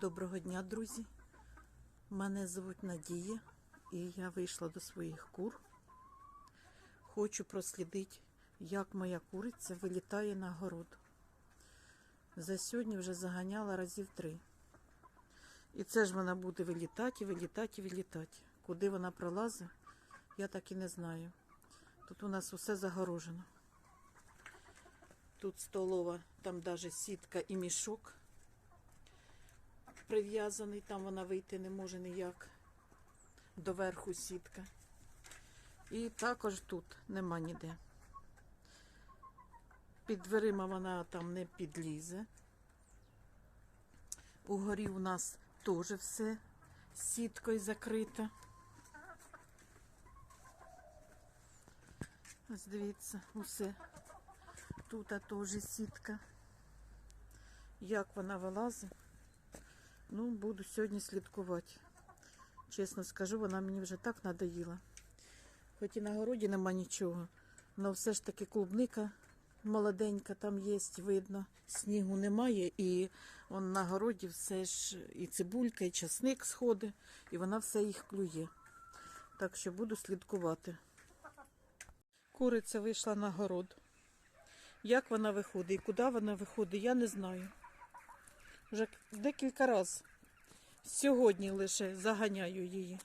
Доброго дня, друзі. Мене звуть Надія, і я вийшла до своїх кур. Хочу прослідити, як моя куриця вилітає на город. За сьогодні вже заганяла разів три. І це ж вона буде вилітати, вилітати, вилітати. Куди вона пролазить, я так і не знаю. Тут у нас усе загорожено. Тут столова, там навіть сітка і мішок прив'язаний, там вона вийти не може ніяк. Доверху сітка. І також тут нема ніде. Під дверима вона там не підлізе. Угорі у нас теж все сіткою закрито. Ось дивіться, усе. Тут теж сітка. Як вона вилазить? Ну, буду сьогодні слідкувати. Чесно скажу, вона мені вже так надоїла. Хоч і на городі нема нічого, але все ж таки клубника молоденька там є, видно. Снігу немає, і он на городі все ж і цибулька, і часник сходить, і вона все їх клює. Так що буду слідкувати. Куриця вийшла на город. Як вона виходить і куди вона виходить, я не знаю. Вже декілька разів. Сьогодні лише заганяю її.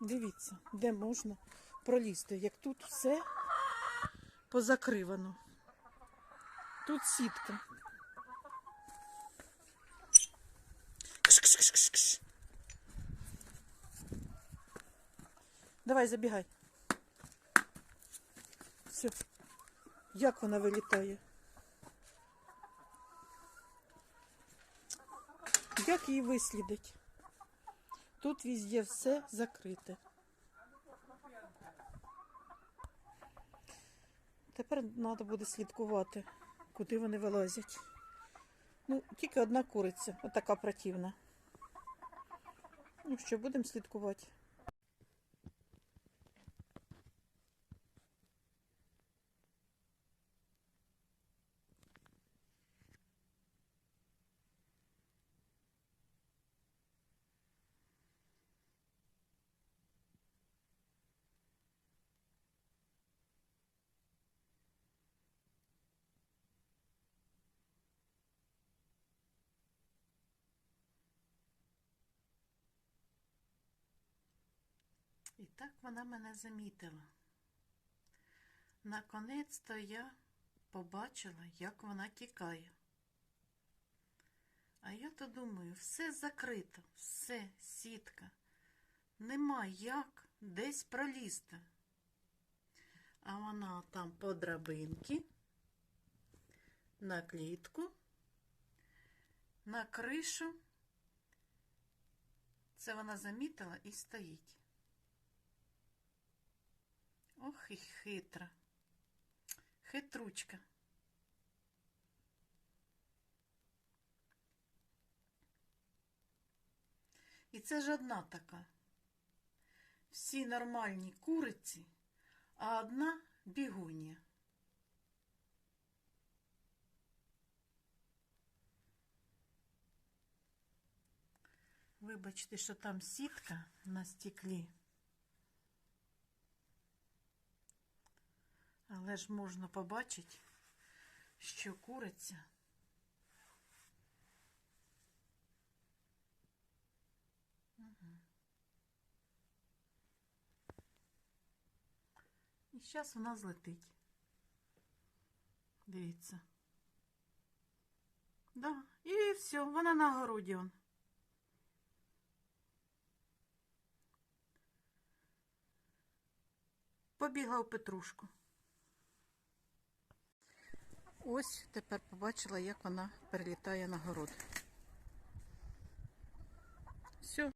Дивіться, де можна пролізти, як тут все позакривано. Тут сітка. Давай, забігай. Все. Як вона вилітає? Як її вислідить? Тут везде все закрите. Тепер треба буде слідкувати, куди вони вилазять. Ну, тільки одна куриця, отака противна. Ну що, будемо слідкувати. І так вона мене замітила. Наконець-то я побачила, як вона тікає. А я то думаю, все закрито, все, сітка. Нема як десь пролізти. А вона там по драбинки, на клітку, на кришу. Це вона замітила і стоїть. Ох і хитра. Хитручка. І це ж одна така. Всі нормальні куриці, а одна бігунія. Вибачте, що там сітка на стеклі. Але ж можна побачити, що куриця Мгм. І зараз вона злетить. Дивіться. Да, і все, вона на городі. Он. Побігла в петрушку. Ось тепер побачила, як вона перелітає на город.